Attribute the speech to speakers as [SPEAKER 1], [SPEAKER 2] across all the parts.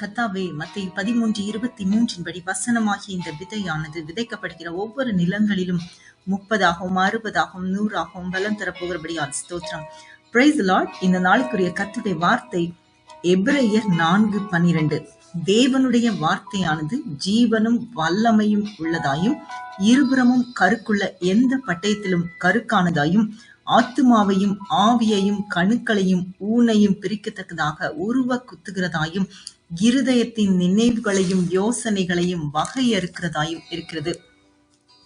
[SPEAKER 1] கத்தாவே மத்திய பதிமூன்று இருபத்தி மூன்றின் படி வசனமாகிய இந்த விதையானது விதைக்கப்படுகிற ஒவ்வொரு நிலங்களிலும் முப்பதாகவும் அறுபதாகவும் நூறாகவும் பலம் தரப்போகிறபடியால் ஸ்தோத்திரம். பிரைஸ் லார்ட் இந்த நாளுக்குரிய கத்துடைய வார்த்தை எபிரேயர் நான்கு பனிரெண்டு. தேவனுடைய வார்த்தையானது ஜீவனும் வல்லமையும் உள்ளதாயும் இருபுறமும் கருக்குள்ள எந்த பட்டயத்திலும் கருக்கானதாயும் ஆத்துமாவையும் ஆவியையும் கணுக்களையும் ஊனையும் பிரிக்கத்தக்கதாக உருவ குத்துகிறதாயும் இருதயத்தின் நினைவுகளையும் யோசனைகளையும் வகையறுக்கிறதாயும் இருக்கிறது.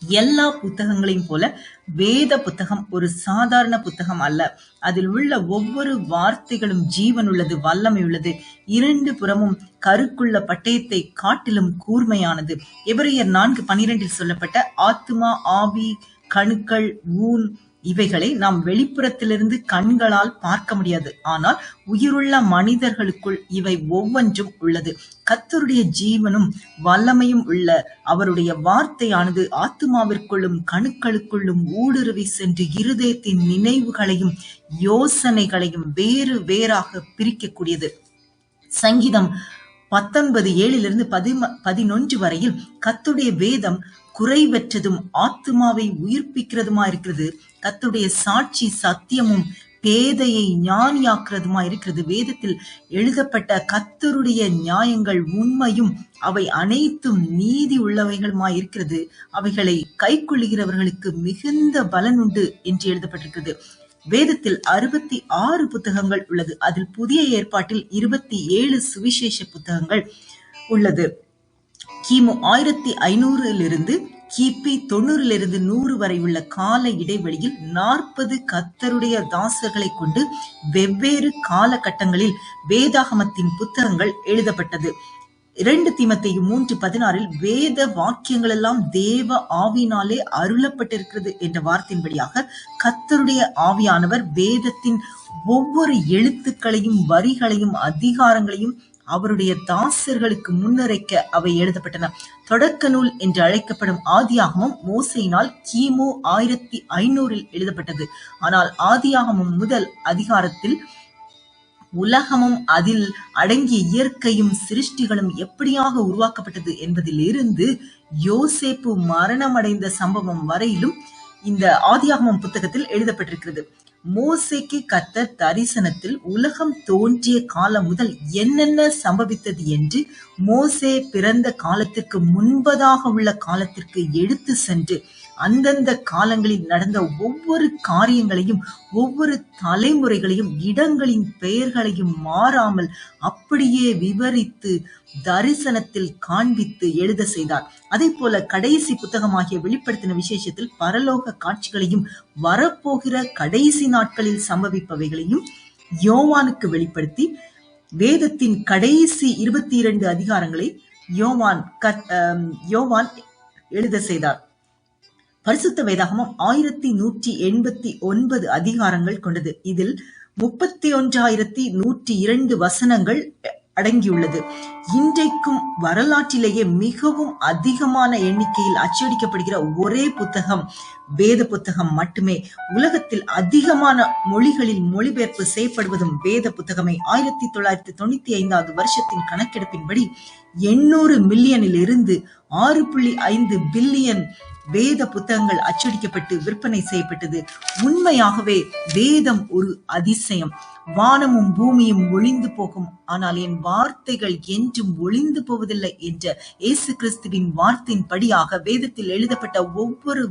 [SPEAKER 1] எல்லா புத்தகங்களையும் போல வேத புத்தகம் ஒரு சாதாரண புத்தகம் அல்ல. அதில் உள்ள ஒவ்வொரு வார்த்தைகளும் ஜீவனுள்ளது வல்லமை உள்ளது இரண்டு புறமும் கருக்குள்ள பட்டயத்தை காட்டிலும் கூர்மையானது. எபிரேயர் நான்கு பனிரெண்டில் சொல்லப்பட்ட ஆத்துமா ஆவி கணுக்கள் ஊன் இவைகளை நாம் வெளிப்புறத்திலிருந்து கண்களால் பார்க்க முடியாது. ஆனால் உயிருள்ள மனிதர்களுக்குள் இவை ஒவ்வொன்றும் உள்ளது. கத்தருடைய ஜீவனும் வல்லமையும் உள்ள அவருடைய வார்த்தையானது ஆத்மாவிற்குள்ளும் கணுக்களுக்குள்ளும் ஊடுருவி சென்று இருதயத்தின் நினைவுகளையும் யோசனைகளையும் வேறு வேறாக பிரிக்கக்கூடியது. சங்கீதம் பத்தொன்பது ஏழிலிருந்து பதிம பதினொன்று வரையில் கத்துடைய வேதம் குறைவற்றதும் ஆத்மாவை உயிர்ப்பிக்கிறதுமா இருக்கிறது கத்துடைய சாட்சி சத்தியமும் பேதையை ஞானியாக்குறதுமா இருக்கிறது வேதத்தில் எழுதப்பட்ட கத்தருடைய நியாயங்கள் உண்மையும் அவை அனைத்தும் நீதி உள்ளவைகளுமா இருக்கிறது அவைகளை கைக்கொள்ளுகிறவர்களுக்கு மிகுந்த பலன் உண்டு என்று எழுதப்பட்டிருக்கிறது. வேதத்தில் அறுபத்தி ஆறு புத்தகங்கள் உள்ளது. அதில் புதிய ஏற்பாட்டில் இருபத்தி ஏழு சுவிசேஷ புத்தகங்கள் உள்ளது. கிமு ஆயிரத்தி ஐநூறிலிருந்து கிபி தொண்ணூறிலிருந்து நூறு வரை உள்ள கால இடைவெளியில் நாற்பது கத்தருடைய தாசர்களை கொண்டு வெவ்வேறு காலகட்டங்களில் வேதாகமத்தின் புத்தகங்கள் எழுதப்பட்டது. இரண்டு தீமத்தையும் மூன்று பதினாறில் வேத வாக்கியங்கள் எல்லாம் தேவ ஆவினாலே அருளப்பட்டிருக்கிறது என்ற வார்த்தையின்படியாக கத்தருடைய ஆவியானவர் வேதத்தின் ஒவ்வொரு எழுத்துக்களையும் வரிகளையும் அதிகாரங்களையும் அவருடைய தாசர்களுக்கு முன்னுரைக்க அவை எழுதப்பட்டன. தொடக்க நூல் என்று அழைக்கப்படும் ஆதியாகமும் மோசையினால் கிமு ஆயிரத்தி ஐநூறில் எழுதப்பட்டது. ஆனால் ஆதியாகமும் முதல் அதிகாரத்தில் உலகமும் அதில் அடங்கிய இயற்கையும் சிருஷ்டிகளும் எப்படியாக உருவாக்கப்பட்டது என்பதிலிருந்து யோசேப்பு மரணமடைந்த சம்பவம் வரையிலும் இந்த ஆதியாகமம் புத்தகத்தில் எழுதப்பட்டிருக்கிறது. மோசைக்கு கத்த தரிசனத்தில் உலகம் தோன்றிய காலம் முதல் என்னென்ன சம்பவித்தது என்று மோசே பிறந்த காலத்திற்கு முன்பதாக உள்ள காலத்திற்கு எடுத்து சென்று அந்தந்த காலங்களில் நடந்த ஒவ்வொரு காரியங்களையும் ஒவ்வொரு தலைமுறைகளையும் இடங்களின் பெயர்களையும் மாறாமல் அப்படியே விவரித்து தரிசனத்தில் காண்பித்து எழுத செய்தார். அதே போல கடைசி புத்தகமாகிய வெளிப்படுத்தின விசேஷத்தில் பரலோக காட்சிகளையும் வரப்போகிற கடைசி நாட்களில் சம்பவிப்பவைகளையும் யோவானுக்கு வெளிப்படுத்தி வேதத்தின் கடைசி இருபத்தி இரண்டு அதிகாரங்களை யோவான் யோவான் எழுத செய்தார். பரிசுத்த வேதாகமம் ஆயிரத்தி நூற்றி எண்பத்தி ஒன்பது அதிகாரங்கள் கொண்டது. இதில் முப்பத்தி ஒன்றாயிரத்தி நூற்றி இரண்டு வசனங்கள் அடங்கியுள்ளது. இன்றைக்கும் வரலாற்றிலேயே மிகவும் அதிகமான எண்ணிக்கையில் அச்சடிக்கப்படுகிற ஒரே புத்தகம் வேத புத்தகம் மட்டுமே. உலகத்தில் அதிகமான மொழிகளில் மொழிபெயர்ப்பு செய்யப்படுவதும் வேத புத்தகமே. ஆயிரத்தி தொள்ளாயிரத்தி தொண்ணூத்தி ஐந்தாவது வருஷத்தின் கணக்கெடுப்பின்படி எண்ணூறு மில்லியனில் இருந்து ஆறு புள்ளி ஐந்து பில்லியன் வேத புத்தகங்கள் அச்சடிக்கப்பட்டு விற்பனை செய்யப்பட்டது. உண்மையாகவே வேதம் ஒரு அதிசயம். வானமும் பூமியும் ஒளிந்து போகும். ஆனால் என் வார்த்தைகள் என்றும் ஒளிந்து போவதில்லை என்ற இயேசு கிறிஸ்துவின் வார்த்தையின் படியாக வேதத்தில் எழுதப்பட்ட ஒவ்வொரு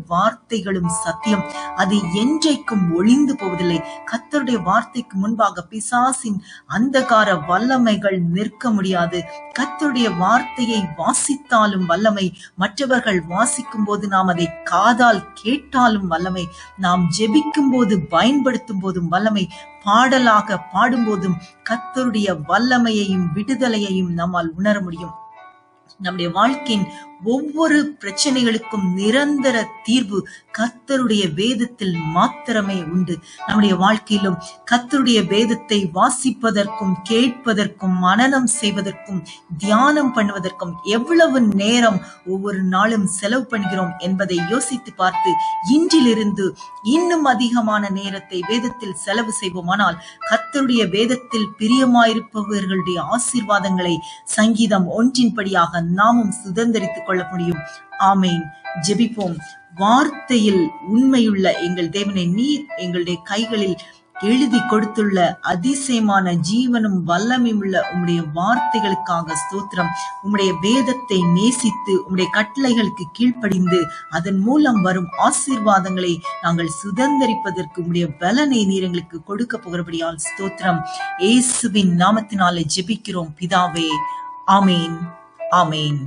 [SPEAKER 1] நிகழும் சத்தியம். அது என்றைக்கும் ஒளிந்து போவதில்லை. கத்தருடைய வார்த்தைக்கு முன்பாக பிசாசின் அந்தகார வல்லமைகள் நிற்க முடியாது. கத்தருடைய வார்த்தையை வாசித்தாலும் வல்லமை. மற்றவர்கள் வாசிக்கும் போது நாம் அதை காதால் கேட்டாலும் வல்லமை. நாம் ஜெபிக்கும் போது பயன்படுத்தும் போதும் வல்லமை. பாடலாக பாடும்போதும் கத்தருடைய வல்லமையையும் விடுதலையையும் நம்மால் உணர முடியும். நம்முடைய வாழ்க்கையின் ஒவ்வொரு பிரச்சனைகளுக்கும் நிரந்தர தீர்வு கர்த்தருடைய வேதத்தில் மாத்திரமே உண்டு. நம்முடைய வாழ்க்கையிலும் கர்த்தருடைய வேதத்தை வாசிப்பதற்கும் கேட்பதற்கும் மனனம் செய்வதற்கும் தியானம் பண்ணுவதற்கும் எவ்வளவு நேரம் ஒவ்வொரு நாளும் செலவு பண்ணுகிறோம் என்பதை யோசித்து பார்த்து இன்றிலிருந்து இன்னும் அதிகமான நேரத்தை வேதத்தில் செலவு செய்வோமானால் கர்த்தருடைய வேதத்தில் பிரியமாயிருப்பவர்களுடைய ஆசீர்வாதங்களை சங்கீதம் ஒன்றின்படியாக நாமும் சுதந்திரித்துக் கொள்ள முடியும் ஆமேன். ஜெபிப்போம். வார்த்தையில் உண்மையுள்ள எங்கள் தேவனை நீர் எங்களுடைய கைகளில் எழுதி கொடுத்துள்ள அதிசயமான ஜீவனும் வல்லமையும் உள்ள உம்முடைய வார்த்தைகளுக்காக ஸ்தோத்திரம். உம்முடைய வேதத்தை நேசித்து உம்முடைய கட்டளைகளுக்கு கீழ்ப்படிந்து அதன் மூலம் வரும் ஆசீர்வாதங்களை நாங்கள் சுதந்திரிப்பதற்கு உம்முடைய பலனை நீர் எங்களுக்கு கொடுக்க போகிறபடியால் ஸ்தோத்திரம். இயேசுவின் நாமத்தினாலே ஜெபிக்கிறோம். பிதாவே ஆமேன். ஆமேன்.